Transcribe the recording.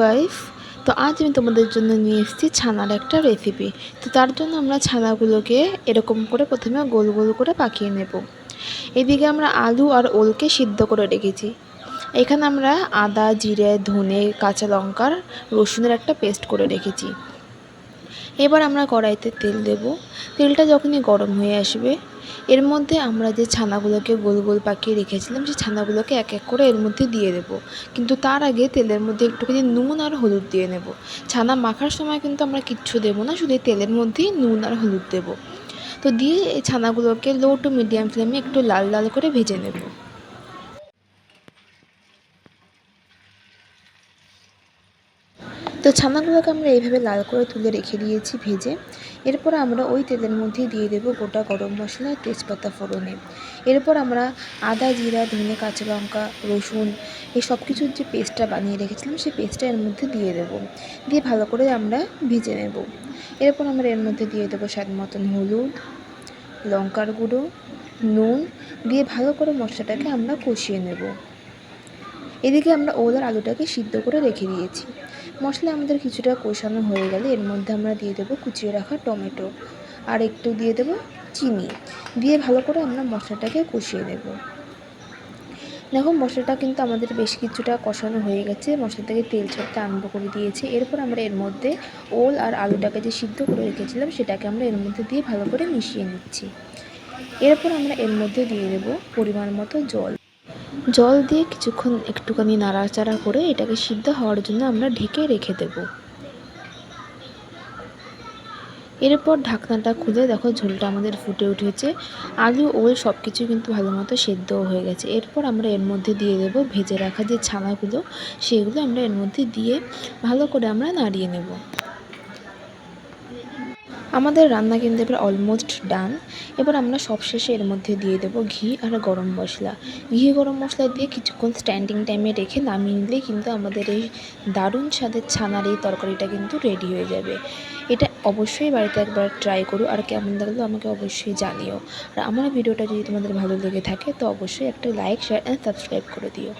Guys, তো আজ আমি তোমাদের জন্য নিয়ে এসেছি ছানার একটা রেসিপি তো তার জন্য আমরা ছানাগুলোকে এরকম করে প্রথমে গোল গোল করে পাকিয়ে নেব। এদিকে আমরা আলু আর ওলকে সিদ্ধ করে রেখেছি। এখানে আমরা আদা, জিরে, ধনে, কাঁচা লঙ্কার রসুনের একটা পেস্ট করে রেখেছি। এবার আমরা কড়াইতে তেল দেব। তেলটা যখনই গরম হয়ে আসবে, এর মধ্যে আমরা যে ছানাগুলোকে গোল গোল পাকিয়ে রেখেছিলাম, সেই ছানাগুলোকে এক এক করে এর মধ্যে দিয়ে দেব। কিন্তু তার আগে তেলের মধ্যে একটুখানি নুন আর হলুদ দিয়ে নেব। ছানা মাখার সময় কিন্তু আমরা কিচ্ছু দেবো না, শুধু তেলের মধ্যেই নুন আর হলুদ দেব। তো দিয়ে এই ছানাগুলোকে লো টু মিডিয়াম ফ্লেমে একটু লাল লাল করে ভেজে নেব। তো ছানাগুলোকে আমরা এইভাবে লাল করে তুলে রেখে দিয়েছি ভেজে। এরপর আমরা ওই তেলের মধ্যে দিয়ে দেব গোটা গরম মশলা তেজপাতা ফোড়নে। এরপর আমরা আদা, জিরা, ধনে, কাঁচা লঙ্কা, রসুন এই সব কিছুর যে পেস্টটা বানিয়ে রেখেছিলাম সেই পেস্টটা এর মধ্যে দিয়ে দেবো। দিয়ে ভালো করে আমরা ভেজে নেব। এরপর আমরা এর মধ্যে দিয়ে দেবো স্বাদ মতন হলুদ, লঙ্কার গুঁড়ো, নুন দিয়ে ভালো করে মশলাটাকে আমরা কষিয়ে নেব। এদিকে আমরা ওল আর আলুটাকে সিদ্ধ করে রেখে দিয়েছি। মশলা আমাদের কিছুটা কষানো হয়ে গেলে এর মধ্যে আমরা দিয়ে দেবো কুচিয়ে রাখা টমেটো। আর একটু দিয়ে দেবো চিনি। দিয়ে ভালো করে আমরা মশলাটাকে কষিয়ে নেব। দেখো, মশলাটা কিন্তু আমাদের বেশ কিছুটা কষানো হয়ে গেছে। মশলা থেকে তেল ছাড়তে আরম্ভ করে দিয়েছে। এরপর আমরা এর মধ্যে ওল আর আলুটাকে যে সিদ্ধ করে রেখেছিলাম, সেটাকে আমরা এর মধ্যে দিয়ে ভালো করে মিশিয়ে নিচ্ছি। এরপর আমরা এর মধ্যে দিয়ে দেবো পরিমাণ মতো জল। জল দিয়ে কিছুক্ষণ একটুখানি নাড়াচাড়া করে এটাকে সিদ্ধ হওয়ার জন্য আমরা ঢেকে রেখে দেব। এরপর ঢাকনাটা খুলে দেখো ঝোলটা আমাদের ফুটে উঠেছে। আলু, ওল সব কিছু কিন্তু ভালো মতো সেদ্ধও হয়ে গেছে। এরপর আমরা এর মধ্যে দিয়ে দেব ভেজে রাখা যে ছানাগুলো, সেগুলো আমরা এর মধ্যে দিয়ে ভালো করে আমরা নাড়িয়ে নেব। আমাদের রান্না কিন্তু এবার অলমোস্ট ডান এবার আমরা সবশেষে এর মধ্যে দিয়ে দেবো ঘি আর গরম মশলা। ঘি, গরম মশলা দিয়ে কিছুক্ষণ স্ট্যান্ডিং টাইমে রেখে নামিয়ে নিলেই কিন্তু আমাদের এই দারুণ স্বাদের ছানার এই তরকারিটা কিন্তু রেডি হয়ে যাবে। এটা অবশ্যই বাড়িতে একবার ট্রাই করো আর কেমন লাগল আমাকে অবশ্যই জানিও। আর আমার ভিডিওটা যদি তোমাদের ভালো লেগে থাকে তো অবশ্যই একটা লাইক শেয়ার অ্যান্ড সাবস্ক্রাইব করে দিও।